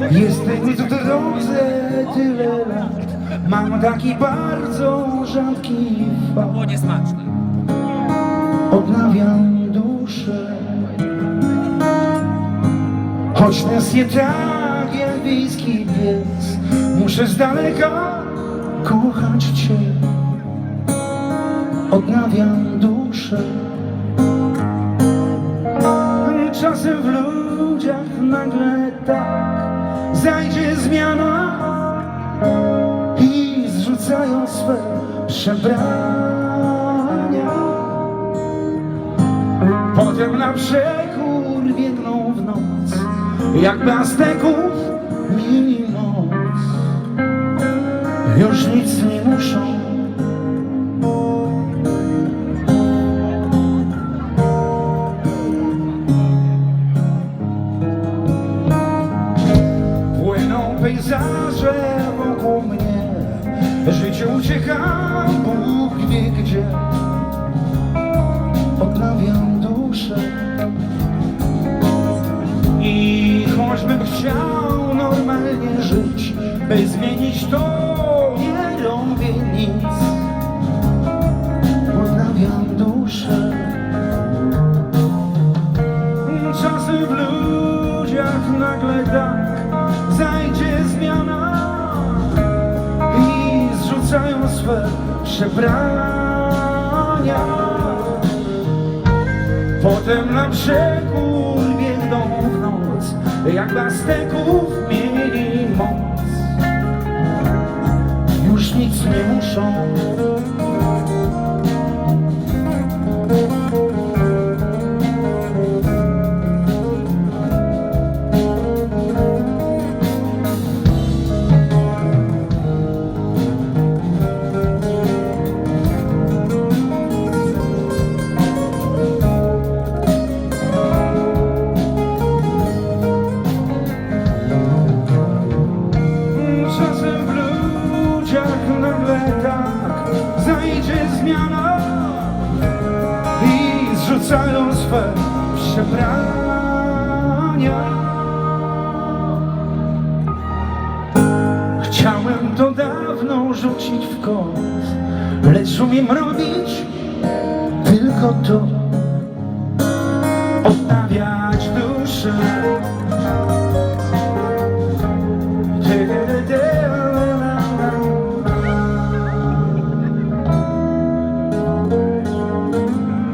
Jestem tu drodze tyle lat. Mam taki bardzo rzadki Było fakt niesmaczne. Odnawiam duszę. Choć nas je tak jak wiejski pies Muszę z daleka kochać Cię. Odnawiam duszę. Czasem w ludziach nagle tak Zajdzie zmiana I zrzucają swe przebrania. Potem na przekór biegną w noc Jak Azteków mieli moc Już nic nie muszą wie gdzie Odnawiam duszę. I choćbym chciał normalnie żyć By zmienić to nie robię nic. Odnawiam duszę. Czasem w ludziach nagle tak Zajdzie zmiana I zrzucają swe przebrania. Potem na przekór biegną w noc Jak Azteków mieli moc. Już nic nie muszą Zajdzie zmiana I zrzucają swe przebrania. Chciałem to dawno rzucić w kąt Lecz umiem robić tylko to. Odnawiać duszę